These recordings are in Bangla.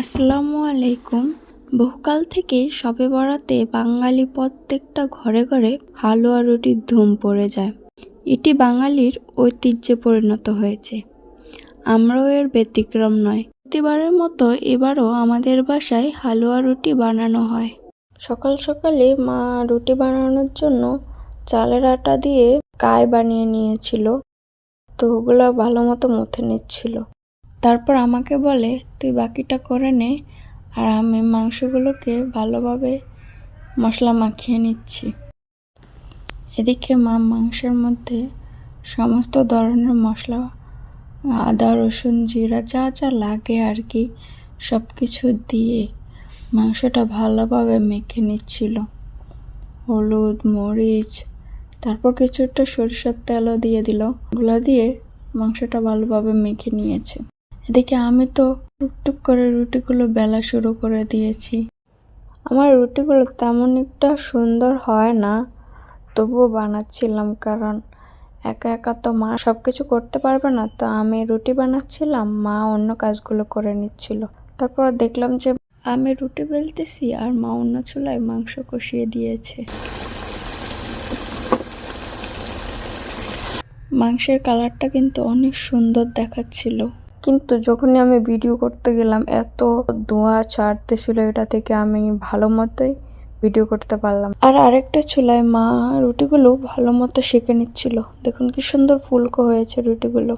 আসসালামু আলাইকুম। বহুকাল থেকে শবে বরাতে বাঙালি প্রত্যেকটা ঘরে ঘরে হালুয়া রুটির ধুম পড়ে যায়। এটি বাঙালির ঐতিহ্যে পরিণত হয়েছে। আমরাও এর ব্যতিক্রম নয়। প্রতিবারের মতো এবারও আমাদের বাসায় হালুয়া রুটি বানানো হয়। সকাল সকালে মা রুটি বানানোর জন্য চালের আটা দিয়ে কায় বানিয়ে নিয়েছিল। তো ওগুলো ভালো মতো মথে নিচ্ছিল। তারপর আমাকে বলে, তুই বাকিটা করে নে আর আমি মাংসগুলোকে ভালোভাবে মশলা মাখিয়ে নিচ্ছি। এদিকে মা মাংসের মধ্যে সমস্ত ধরনের মশলা, আদা, রসুন, জিরা, যা যা লাগে আর কি সব কিছু দিয়ে মাংসটা ভালোভাবে মেখে নিচ্ছিল। হলুদ, মরিচ, তারপর কিছুটা সরিষার তেলও দিয়ে দিল। ওগুলো দিয়ে মাংসটা ভালোভাবে মেখে নিয়েছে। এদিকে আমি তো টুকটুক করে রুটিগুলো বেলা শুরু করে দিয়েছি। আমার রুটিগুলো তেমন একটা সুন্দর হয় না, তবুও বানাচ্ছিলাম কারণ একা একা তো মা সব কিছু করতে পারবে না, তো আমি রুটি বানাচ্ছিলাম, মা অন্য কাজগুলো করে নিচ্ছিল। তারপর দেখলাম যে আমি রুটি বেলতেছি আর মা অন্য চুলায় মাংস কষিয়ে দিয়েছে। মাংসের কালারটা কিন্তু অনেক সুন্দর দেখাচ্ছিল। কিন্তু যখনই আমি ভিডিও করতে গেলাম, এত ধোঁয়া ছাড়তেছিল এটা থেকে আমি ভালো মতোই ভিডিও করতে পারলাম। আর আরেকটা চুলায় মা রুটিগুলো ভালো মতো সেঁকে নিচ্ছিল। দেখুন কি সুন্দর ফুলকো হয়েছে রুটিগুলো।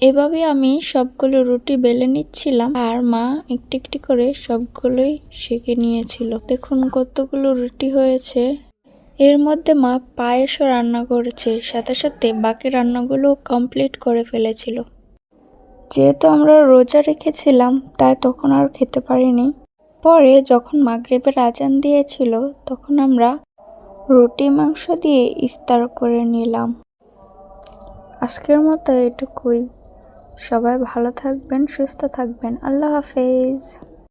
এভাবে আমি সবগুলো রুটি বেলে নিচ্ছিলাম আর মা একটি একটি করে সবগুলোই সেঁকে নিয়েছিল। দেখুন কতগুলো রুটি হয়েছে। এর মধ্যে মা পায়েসও রান্না করেছে, সাথে সাথে বাকি রান্নাগুলো কমপ্লিট করে ফেলেছিল। যেহেতু আমরা রোজা রেখেছিলাম, তাই তখন আর খেতে পারিনি। পরে যখন মাগরেবের আজান দিয়েছিল, তখন আমরা রুটি, মাংস দিয়ে ইফতার করে নিলাম। আজকের মতো এটুকুই। সবাই ভালো থাকবেন, সুস্থ থাকবেন। আল্লাহ হাফেজ।